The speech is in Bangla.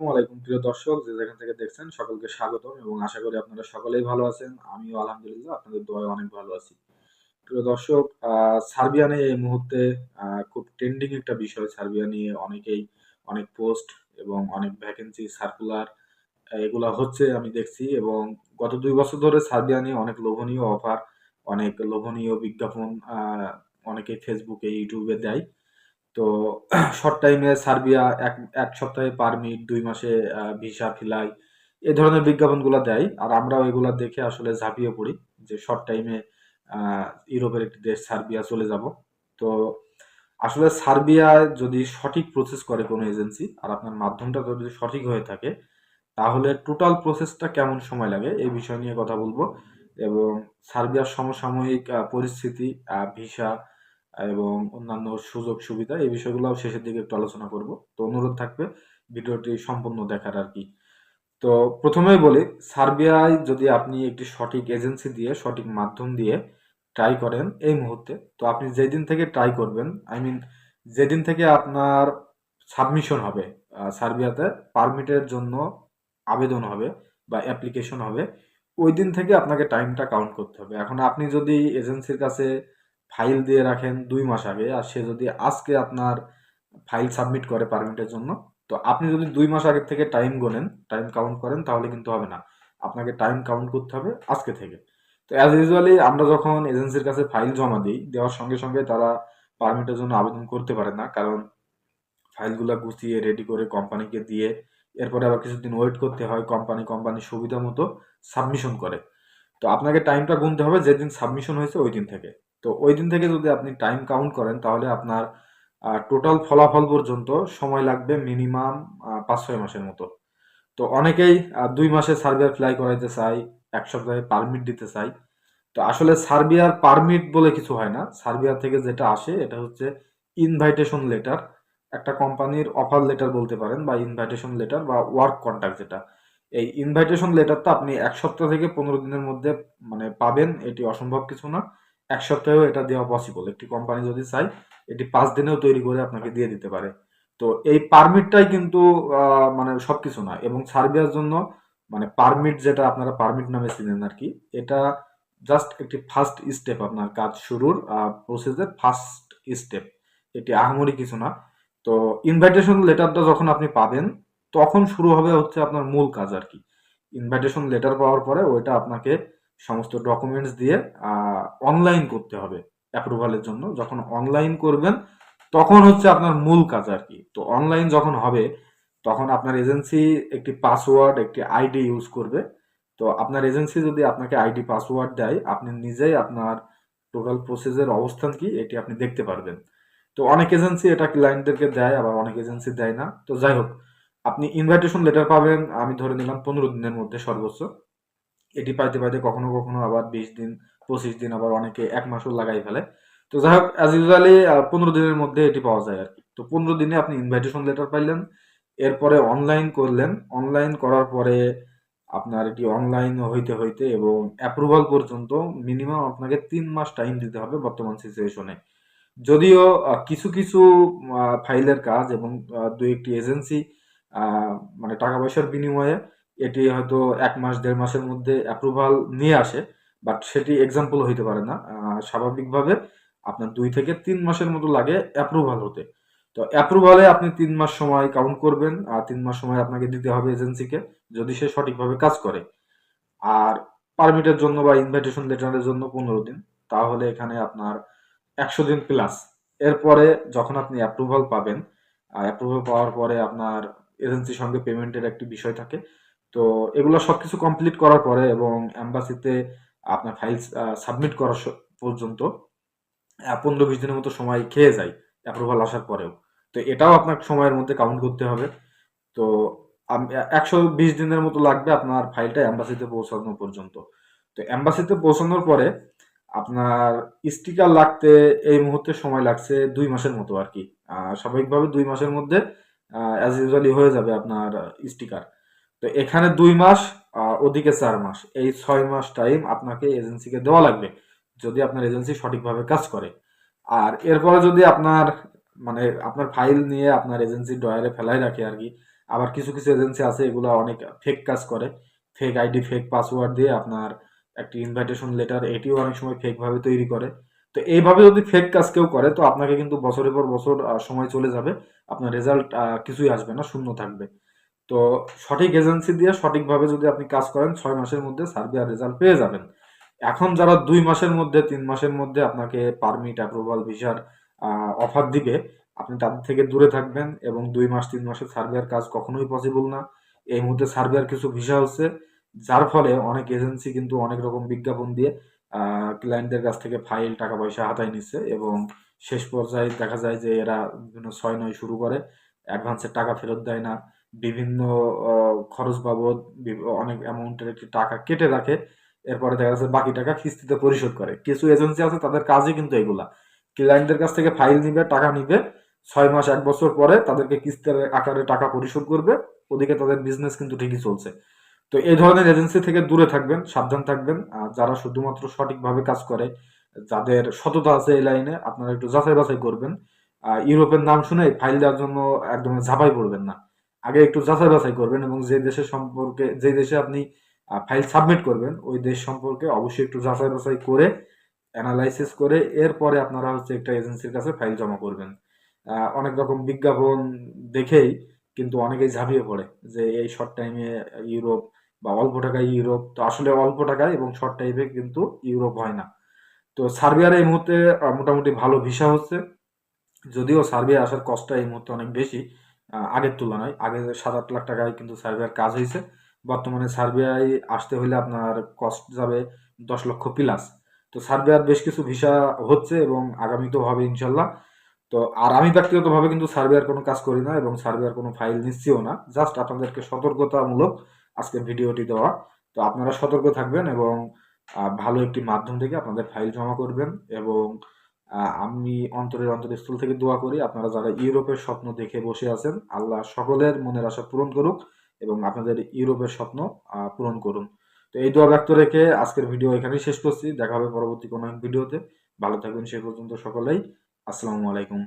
আলাইকুম প্রিয় দর্শক যে যেখান থেকে দেখছেন সকলকে স্বাগতম এবং আশা করি আপনারা সকলেই ভালো আছেন। আমিও আলহামদুলিল্লাহ আপনাদের দোয়ায় অনেক ভালো আছি। প্রিয় দর্শক আহ, সার্বিয়া নিয়ে এই মুহূর্তে খুব ট্রেন্ডিং একটা বিষয় সার্বিয়া নিয়ে অনেকেই অনেক পোস্ট এবং অনেক ভ্যাকেন্সি সার্কুলার এগুলা হচ্ছে আমি দেখছি এবং গত দুই বছর ধরে সার্বিয়া নিয়ে অনেক লোভনীয় অফার অনেক লোভনীয় বিজ্ঞাপন আহ, অনেকেই ফেসবুকে ইউটিউবে দেয়। তো শর্ট টাইমে সার্বিয়া এক এক সপ্তাহে পারমিট দুই মাসে ভিসা ফিলাই, এ ধরনের বিজ্ঞাপনগুলো দেয়। আর আমরাও এগুলা দেখে আসলে ঝাঁপিয়ে পড়ি যে শর্ট টাইমে ইউরোপের একটি দেশ সার্বিয়া চলে যাব। তো আসলে সার্বিয়ায় যদি সঠিক প্রসেস করে কোনো এজেন্সি আর আপনার মাধ্যমটা যদি সঠিক হয়ে থাকে, তাহলে টোটাল প্রসেসটা কেমন সময় লাগে, এই বিষয় নিয়ে কথা বলব। এবং সার্বিয়ার সমসাময়িক পরিস্থিতি ভিসা এবং অন্যান্য সুযোগ সুবিধা এই বিষয়গুলো শেষের দিকে একটু আলোচনা করব। তো অনুরোধ থাকবে ভিডিওটি সম্পূর্ণ দেখার আর কি। তো প্রথমেই বলি, সার্বিয়ায় যদি আপনি একটি সঠিক এজেন্সি দিয়ে, সঠিক মাধ্যম দিয়ে ট্রাই করেন এই মুহূর্তে, তো আপনি যেদিন থেকে ট্রাই করবেন আই মিন যেদিন থেকে আপনার সাবমিশন হবে সার্বিয়াতে পারমিটের জন্য আবেদন হবে বা অ্যাপ্লিকেশন হবে ওই দিন থেকে আপনাকে টাইমটা কাউন্ট করতে হবে। এখন আপনি যদি এজেন্সির কাছে ফাইল দিয়ে রাখেন দুই মাস আগে, আর সে যদি আজকে আপনার ফাইল সাবমিট করে পারমিটের জন্য, তো আপনি যদি দুই মাস আগের থেকে টাইম গোনেন, টাইম কাউন্ট করেন, তাহলে কিন্তু হবে না। আপনাকে টাইম কাউন্ট করতে হবে আজকে থেকে। তো অ্যাজ ইউজুয়ালি আমরা যখন এজেন্সির কাছে ফাইল জমা দিই, দেওয়ার সঙ্গে সঙ্গে তারা পারমিটের জন্য আবেদন করতে পারে না, কারণ ফাইলগুলো গুছিয়ে রেডি করে কোম্পানিকে দিয়ে, এরপরে আবার কিছুদিন ওয়েট করতে হয় কোম্পানি কোম্পানি সুবিধা মতো সাবমিশন করে। তো আপনাকে টাইমটা গুনতে হবে যেদিন সাবমিশন হয়েছে ওই দিন থেকে। তো ওই দিন থেকে যদি আপনি টাইম কাউন্ট করেন, তাহলে আপনার টোটাল ফলাফল পর্যন্ত সময় লাগবে মিনিমাম পাঁচ ছয় মাসের মতো। তো অনেকেই দুই মাসে সার্বিয়ার ফ্লাই করাইতে চাই এক সপ্তাহে পারমিট দিতে চাই তো আসলে সার্বিয়ার পারমিট বলে কিছু হয় না। সার্বিয়া থেকে যেটা আসে, এটা হচ্ছে ইনভাইটেশন লেটার একটা কোম্পানির অফার লেটার বলতে পারেন বা ইনভাইটেশন লেটার বা ওয়ার্ক কন্ট্রাক্ট যেটা। এই ইনভাইটেশন লেটারটা আপনি এক সপ্তাহ থেকে পনেরো দিনের মধ্যে মানে পাবেন, এটি অসম্ভব কিছু না। এক সপ্তাহেও এটা দেওয়া পসিবল একটি কোম্পানি যদি চাই এটি পাঁচ দিনেও তৈরি করে আপনাকে দিয়ে দিতে পারে। তো এই পারমিটটাই কিন্তু মানে সব কিছু না, এবং সার্বিয়ার জন্য মানে পারমিট যেটা আপনারা পারমিট নামে চিনেন আর কি, এটা জাস্ট একটি ফার্স্ট স্টেপ আপনার কাজ শুরুর প্রসেসের ফার্স্ট স্টেপ এটি আহামরি কিছু না। তো ইনভাইটেশন লেটারটা যখন আপনি পাবেন তখন শুরু হবে হচ্ছে আপনার মূল কাজ আর কি। ইনভাইটেশন লেটার পাওয়ার পরে ওইটা আপনাকে সমস্ত ডকুমেন্টস দিয়ে অনলাইন করতে হবে অ্যাপ্রুভালের জন্য। যখন অনলাইন করবেন, তখন হচ্ছে আপনার মূল কাজ আর কি। তো অনলাইন যখন হবে, তখন আপনার এজেন্সি একটি পাসওয়ার্ড একটি আইডি ইউজ করবে। তো আপনার এজেন্সি যদি আপনাকে আইডি পাসওয়ার্ড দেয়, আপনি নিজেই আপনার টোটাল প্রসেসের অবস্থান কি, এটি আপনি দেখতে পারবেন। তো অনেক এজেন্সি এটা ক্লায়েন্টদেরকে দেয়, আবার অনেক এজেন্সি দেয় না। তো যাই হোক আপনি ইনভাইটেশন লেটার পাবেন, আমি ধরে নিলাম পনেরো দিনের মধ্যে সর্বোচ্চ। এটি পাইতে পাইতে কখনো কখনো আবার বিশ দিন, পঁচিশ দিন, আবার অনেকে এক মাসও লাগাই ফেলে। তো যাই হোক অ্যাজ ইউজুয়ালি পনেরো দিনের মধ্যে এটি পাওয়া যায় আর কি। তো পনেরো দিনে আপনি ইনভাইটেশন লেটার পাইলেন, এরপরে অনলাইন করলেন। অনলাইন করার পরে আপনার এটি অনলাইন হইতে হইতে এবং অ্যাপ্রুভাল পর্যন্ত মিনিমাম আপনাকে তিন মাস টাইম দিতে হবে বর্তমান সিচুয়েশনে যদিও কিছু কিছু ফাইলের কাজ এবং দু একটি এজেন্সি মানে টাকা পয়সার বিনিময়ে এটি হয়তো এক মাস, দেড় মাসের মধ্যে অ্যাপ্রুভাল নিয়ে আসে বাট সেটি এক্সাম্পল হইতে পারে না। স্বাভাবিকভাবে আপনার দুই থেকে তিন মাসের মতো লাগে অ্যাপ্রুভাল হতে। তো অ্যাপ্রুভালে আপনি তিন মাস সময় কাউন্ট করবেন, আর তিন মাস সময় আপনাকে দিতে হবে এজেন্সিকে যদি সে সঠিকভাবে কাজ করে। আর পারমিটের জন্য বা ইনভাইটেশন লেটারের জন্য পনেরো দিন। তাহলে এখানে আপনার একশো দিন প্লাস এরপরে যখন আপনি অ্যাপ্রুভাল পাবেন অ্যাপ্রুভাল পাওয়ার পরে আপনার এজেন্সির সঙ্গে পেমেন্টের একটি বিষয় থাকে। তো এগুলো সবকিছু কমপ্লিট করার পরে এবং অ্যাম্বাসিতে আপনার ফাইল সাবমিট করার পর্যন্ত পনেরো বিশ দিনের মতো সময় খেয়ে যায় অ্যাপ্রুভাল আসার পরেও। তো এটাও আপনার সময়ের মধ্যে কাউন্ট করতে হবে। তো একশো বিশ দিনের মতো লাগবে আপনার ফাইলটা অ্যাম্বাসিতে পৌঁছানো পর্যন্ত। তো অ্যাম্বাসিতে পৌঁছানোর পরে আপনার স্টিকার লাগতে এই মুহূর্তে সময় লাগছে দুই মাসের মতো আর কি। স্বাভাবিকভাবে দুই মাসের মধ্যে অ্যাজ ইউজুয়ালি হয়ে যাবে আপনার স্টিকার তো এখানে দুই মাস ওদিকে চার মাস। এই ছয় মাস টাইম আপনাকে এজেন্সিকে দেওয়া লাগবে, যদি আপনার এজেন্সি সঠিকভাবে কাজ করে। আর এরপরে যদি আপনার মানে আপনার ফাইল নিয়ে আপনার এজেন্সি ডয়ারে ফেলাই রাখে আর কি, আবার কিছু কিছু এজেন্সি আছে, এগুলো অনেক ফেক কাজ করে। ফেক আইডি ফেক পাসওয়ার্ড দিয়ে আপনার একটি ইনভাইটেশন লেটার এটিও অনেক সময় ফেকভাবে তৈরি করে। তো এইভাবে যদি ফেক কাজ কেউ করে, তো আপনাকে কিন্তু বছরের পর বছর সময় চলে যাবে। আপনার রেজাল্ট কিছুই আসবে না, শূন্য থাকবে। তো সঠিক এজেন্সি দিয়ে সঠিকভাবে যদি আপনি কাজ করেন, ছয় মাসের মধ্যে সার্বিয়ার রেজাল্ট পেয়ে যাবেন। এখন যারা দুই মাসের মধ্যে, তিন মাসের মধ্যে আপনাকে পারমিট অ্যাপ্রুভাল ভিসার অফার দিবে, আপনি তাদের থেকে দূরে থাকবেন এবং দুই মাস, তিন মাসের সার্বিয়ার কাজ কখনোই পসিবল না। এই মুহূর্তে সার্বিয়ার কিছু ভিসা হচ্ছে যার ফলে অনেক এজেন্সি কিন্তু অনেক রকম বিজ্ঞাপন দিয়ে ক্লায়েন্টদের কাছ থেকে ফাইল টাকা পয়সা হাতায় নিচ্ছে এবং শেষ পর্যায়ে দেখা যায় যে এরা বিভিন্ন ছয় নয় শুরু করে অ্যাডভান্সের টাকা ফেরত দেয় না, বিভিন্ন খরচ বাবদ অনেক অ্যামাউন্টের একটি টাকা কেটে রাখে, এরপরে দেখা যাচ্ছে বাকি টাকা কিস্তিতে পরিশোধ করে। কিছু এজেন্সি আছে, তাদের কাজই কিন্তু এগুলা। ক্লায়েন্টদের কাছ থেকে ফাইল নিবে, টাকা নিবে, ছয় মাস, এক বছর পরে তাদেরকে কিস্তির আকারে টাকা পরিশোধ করবে, ওদিকে তাদের বিজনেস কিন্তু ঠিকই চলছে। তো এই ধরনের এজেন্সি থেকে দূরে থাকবেন, সাবধান থাকবেন। যারা শুধুমাত্র সঠিকভাবে কাজ করে, যাদের সততা আছে এই লাইনে, আপনারা একটু যাচাই বাছাই করবেন। ইউরোপের নাম শুনে ফাইল দেওয়ার জন্য একদম ঝাঁপাই পড়বেন না। আগে একটু যাচাই বাছাই করবেন এবং যে দেশের সম্পর্কে, যে দেশে আপনি ফাইল সাবমিট করবেন, ওই দেশ সম্পর্কে অবশ্যই একটু যাচাই বাছাই করে অ্যানালাইসিস করে, এরপরে আপনারা হচ্ছে একটা এজেন্সির কাছে ফাইল জমা করবেন। অনেক রকম বিজ্ঞাপন দেখেই কিন্তু অনেকেই ঝাঁপিয়ে পড়ে যে এই শর্ট টাইমে ইউরোপ বা অল্প টাকায় ইউরোপ, তো আসলে অল্প টাকায় এবং শর্ট টাইমে কিন্তু ইউরোপ হয় না। তো সার্বিয়ার এই মুহূর্তে মোটামুটি ভালো ভিসা হচ্ছে। যদিও সার্বিয়া আসার কষ্টটা এই মুহূর্তে অনেক বেশি আগের তুলনায়। আগে সাত আট লাখ টাকায় কিন্তু সার্বিয়ার কাজ হয়েছে। বর্তমানে সার্বিয়ায় আসতে হলে আপনার কস্ট যাবে দশ লক্ষ প্লাস তো সার্বিয়ার বেশ কিছু ভিসা হচ্ছে এবং আগামীতেও হবে ইনশাল্লাহ। তো আর আমি ব্যক্তিগতভাবে কিন্তু সার্বিয়ার কোনো কাজ করি না এবং সার্বিয়ার কোনো ফাইল নিচ্ছিও না। জাস্ট আপনাদেরকে সতর্কতামূলক আজকে ভিডিওটি দেওয়া। তো আপনারা সতর্ক থাকবেন এবং ভালো একটি মাধ্যম থেকে আপনাদের ফাইল জমা করবেন এবং আমি অন্তরের অন্তরস্থল থেকে দোয়া করি আপনারা যারা ইউরোপের স্বপ্ন দেখে বসে আছেন, আল্লাহ সকলের মনের আশা পূরণ করুক এবং আপনাদের ইউরোপের স্বপ্ন পূরণ করুন। তো এই দোয়া ব্যক্ত রেখে আজকের ভিডিও এখানেই শেষ করছি। দেখা হবে পরবর্তী কোনো ভিডিওতে ভালো থাকবেন সে পর্যন্ত সকলেই। আসসালামু আলাইকুম।